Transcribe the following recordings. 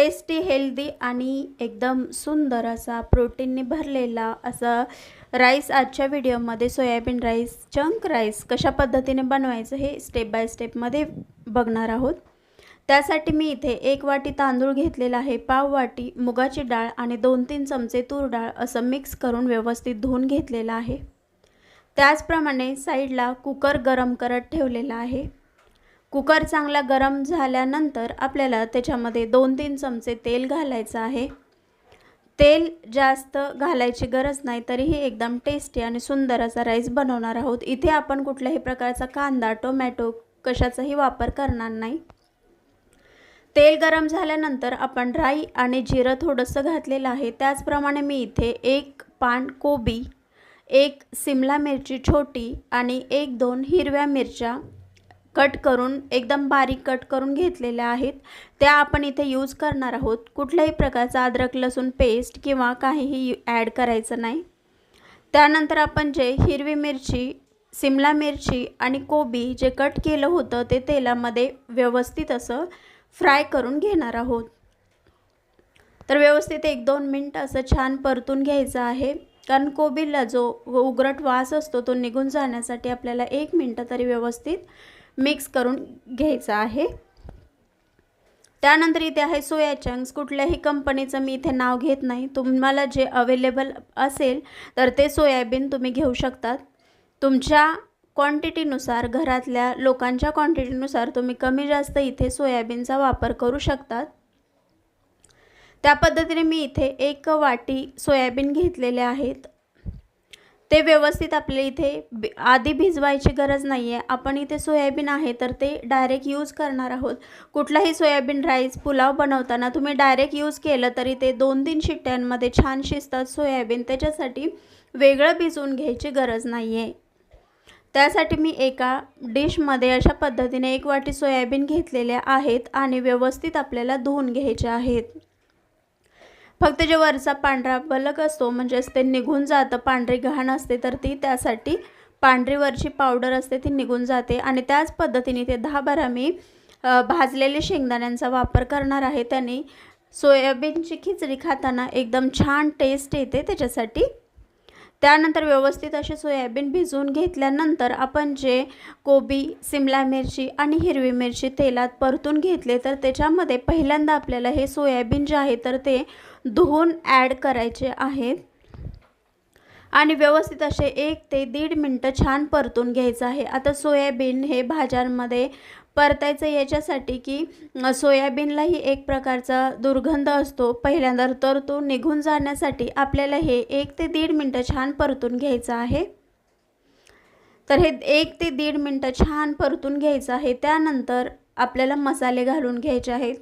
Tasty healthy आणि एकदम सुंदर असा प्रोटीनने भरलेला असा राईस आजच्या व्हिडिओमध्ये सोयाबीन राईस चंक राईस कशा पद्धतीने बनवायचं हे स्टेप बाय स्टेपमध्ये बघणार आहोत. त्यासाठी मी इथे एक वाटी तांदूळ घेतलेला आहे पाव वाटी मुगाची डाळ आणि दोन तीन चमचे तूर डाळ असं मिक्स करून व्यवस्थित धुवून घेतलेलं आहे. त्याचप्रमाणे साईडला कुकर गरम करत ठेवलेला आहे. कुकर चांगला गरम झाल्यानंतर आपल्याला त्याच्यामध्ये दोन तीन चमचे तेल घालायचं आहे. तेल जास्त घालायची गरज नाही तरीही एकदम टेस्टी आणि सुंदर असा राईस बनवणार आहोत. इथे आपण कुठल्याही प्रकारचा कांदा टोमॅटो कशाचाही वापर करणार नाही. तेल गरम झाल्यानंतर आपण राई आणि जिरं थोडंसं घातलेलं आहे. त्याचप्रमाणे मी इथे एक पान कोबी एक सिमला मिरची छोटी आणि एक दोन हिरव्या मिरच्या कट करून एकदम बारीक कट करून घेतलेल्या आहेत. त्या आपण इथे यूज करणार आहोत. कुठल्याही प्रकारचा अद्रक लसूण पेस्ट किंवा काहीही ॲड करायचं नाही. त्यानंतर आपण जे हिरवी मिरची सिमला मिरची आणि कोबी जे कट केलं होतं ते तेलामध्ये व्यवस्थित असं फ्राय करून घेणार आहोत. तर व्यवस्थित एक दोन मिनटं असं छान परतून घ्यायचं आहे. कारण कोबीला जो उग्रट वास असतो तो निघून जाण्यासाठी आपल्याला एक मिनटं तरी व्यवस्थित मिक्स करून घ्यायचं आहे. त्यानंतर इथे आहे सोया चंक्स. कुठल्याही कंपनीचं मी इथे नाव घेत नाही. तुम्हाला जे अवेलेबल असेल तर ते सोयाबीन तुम्ही घेऊ शकतात. तुमच्या क्वांटिटीनुसार घरातल्या लोकांच्या क्वांटिटीनुसार तुम्ही कमी जास्त इथे सोयाबीनचा वापर करू शकतात. त्या पद्धतीने मी इथे एक वाटी सोयाबीन घेतलेले आहेत. ते व्यवस्थित आपल्या इथे आधी भिजवायची गरज नाही आहे आपण इथे सोयाबीन आहे तर ते डायरेक्ट यूज करणार आहोत. कुठलाही सोयाबीन राईस पुलाव बनवताना तुम्ही डायरेक्ट यूज केलं तरी ते दोन तीन शिट्ट्यांमध्ये छान शिजतात सोयाबीन. त्याच्यासाठी वेगळं भिजवून घ्यायची गरज नाही आहे त्यासाठी मी एका डिशमध्ये अशा पद्धतीने एक वाटी सोयाबीन घेतलेल्या आहेत आणि व्यवस्थित आपल्याला धुवून घ्यायचे आहेत. फक्त जे वरचा पांढरा बलक असतो म्हणजेच ते निघून जातं पांढरी घाण असते तर ती त्यासाठी पांढरी वरची पावडर असते ती निघून जाते. आणि त्याच पद्धतीने ते दहा बारा मी भाजलेले शेंगदाण्यांचा वापर करणार आहे. त्याने सोयाबीनची खिचडी खाताना एकदम छान टेस्ट येते त्याच्यासाठी. त्यानंतर व्यवस्थित असे सोयाबीन भिजवून घेतल्यानंतर आपण जे कोबी सिमला मिरची आणि हिरवी मिरची तेलात परतून घेतले तर त्याच्यामध्ये पहिल्यांदा आपल्याला हे सोयाबीन जे आहे तर ते धुवून ॲड करायचे आहेत आणि व्यवस्थित असे एक ते दीड मिनटं छान परतून घ्यायचं आहे. आता सोयाबीन हे भाज्यांमध्ये परतायचं याच्यासाठी की सोयाबीनलाही एक प्रकारचा दुर्गंध असतो. पहिल्यांदा तर तो निघून जाण्यासाठी आपल्याला हे एक ते दीड मिनटं छान परतून घ्यायचं आहे. तर हे एक ते दीड मिनटं छान परतून घ्यायचं आहे. त्यानंतर आपल्याला मसाले घालून घ्यायचे आहेत.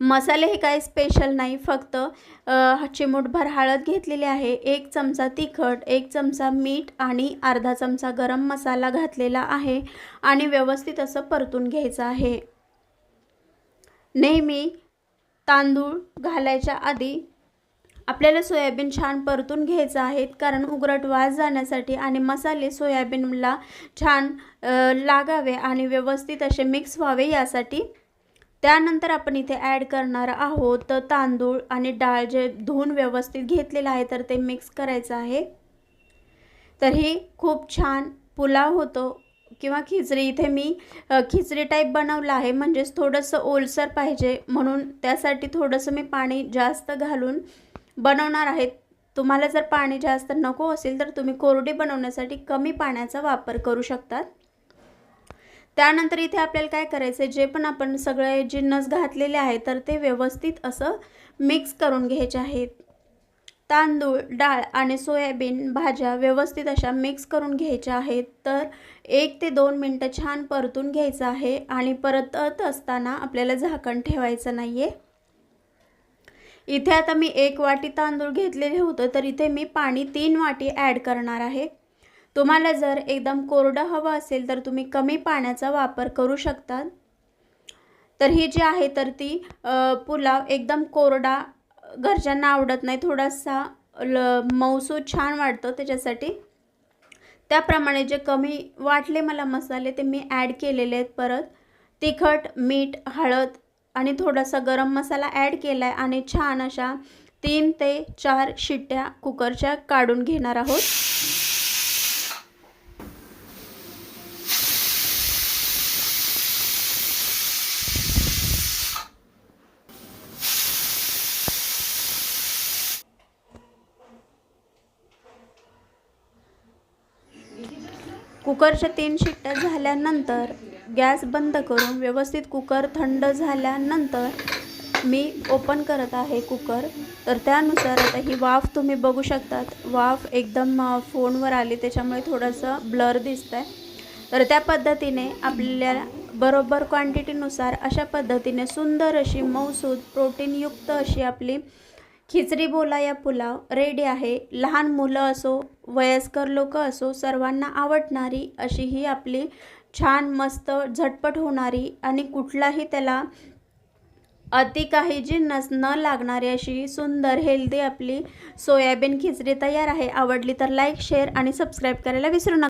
मसाले हे काही स्पेशल नाही फक्त चिमूटभर हळद घेतलेली आहे एक चमचा तिखट एक चमचा मीठ आणि अर्धा चमचा गरम मसाला घातलेला आहे आणि व्यवस्थित असं परतून घ्यायचं आहे. नेहमी तांदूळ घालायच्या आधी आपल्याला सोयाबीन छान परतून घ्यायचं आहे कारण उगरट वास जाण्यासाठी आणि मसाले सोयाबीनला छान लागावे आणि व्यवस्थित असे मिक्स व्हावे यासाठी त्यानंतर आपण इथे ॲड करणार आहोत तांदूळ आणि डाळ जे धुवून व्यवस्थित घेतलेलं आहे तर ते मिक्स करायचं आहे. तर हे खूप छान पुलाव होतो किंवा खिचडी. इथे मी खिचडी टाईप बनवलं आहे म्हणजेच थोडंसं ओलसर पाहिजे म्हणून त्यासाठी थोडंसं मी पाणी जास्त घालून बनवणार आहे. तुम्हाला जर पाणी जास्त नको असेल तर तुम्ही कोरडी बनवण्यासाठी कमी पाण्याचा वापर करू शकतात. त्यानंतर इथे आपल्याला काय करायचं आहे जे पण आपण सगळे जिन्नस घातलेले आहेत तर ते व्यवस्थित असं मिक्स करून घ्यायचे आहेत. तांदूळ डाळ आणि सोयाबीन भाज्या व्यवस्थित अशा मिक्स करून घ्यायच्या आहेत. तर एक ते दोन मिनटं छान परतून घ्यायचं आहे आणि परतत असताना आपल्याला झाकण ठेवायचं नाही आहे इथे आता मी एक वाटी तांदूळ घेतलेले होतं तर इथे मी पाणी तीन वाटी ॲड करणार आहे. तुम्हाला जर एकदम कोरडं हवं असेल तर तुम्ही कमी पाण्याचा वापर करू शकता तर ही जी आहे तर ती पुलाव एकदम कोरडा घरच्यांना आवडत नाही. थोडासा ल मऊसू छान वाटतं त्याच्यासाठी. त्याप्रमाणे जे कमी वाटले मला मसाले ते मी ॲड केलेले आहेत परत. तिखट मीठ हळद आणि थोडासा गरम मसाला ॲड केला आहे आणि छान अशा तीन ते चार शिट्ट्या कुकरच्या काढून घेणार आहोत. कुकरच्या तीन शिट्ट्या झाल्यानंतर गॅस बंद करून व्यवस्थित कुकर थंड झाल्यानंतर मी ओपन करत आहे कुकर. तर त्यानुसार आता ही वाफ तुम्ही बघू शकतात. वाफ एकदम फोनवर आली त्याच्यामुळे थोडंसं ब्लर दिसतं आहे तर त्या पद्धतीने आपल्या बरोबर क्वांटिटीनुसार अशा पद्धतीने सुंदर अशी मऊसूद प्रोटीनयुक्त अशी आपली खिचडी बोला या पुलाव. रेडी आहे. लहान मुलं असो वयस्कर लोक असो सर्वांना आवडणारी अशी ही आपली छान मस्त झटपट होणारी आणि कुठलाही त्याला अति काही जी नस न लागणारी अशी सुंदर हेल्दी आपली सोयाबीन खिचडी तयार आहे. आवडली तर लाईक शेअर आणि सबस्क्राईब करायला विसरू नका.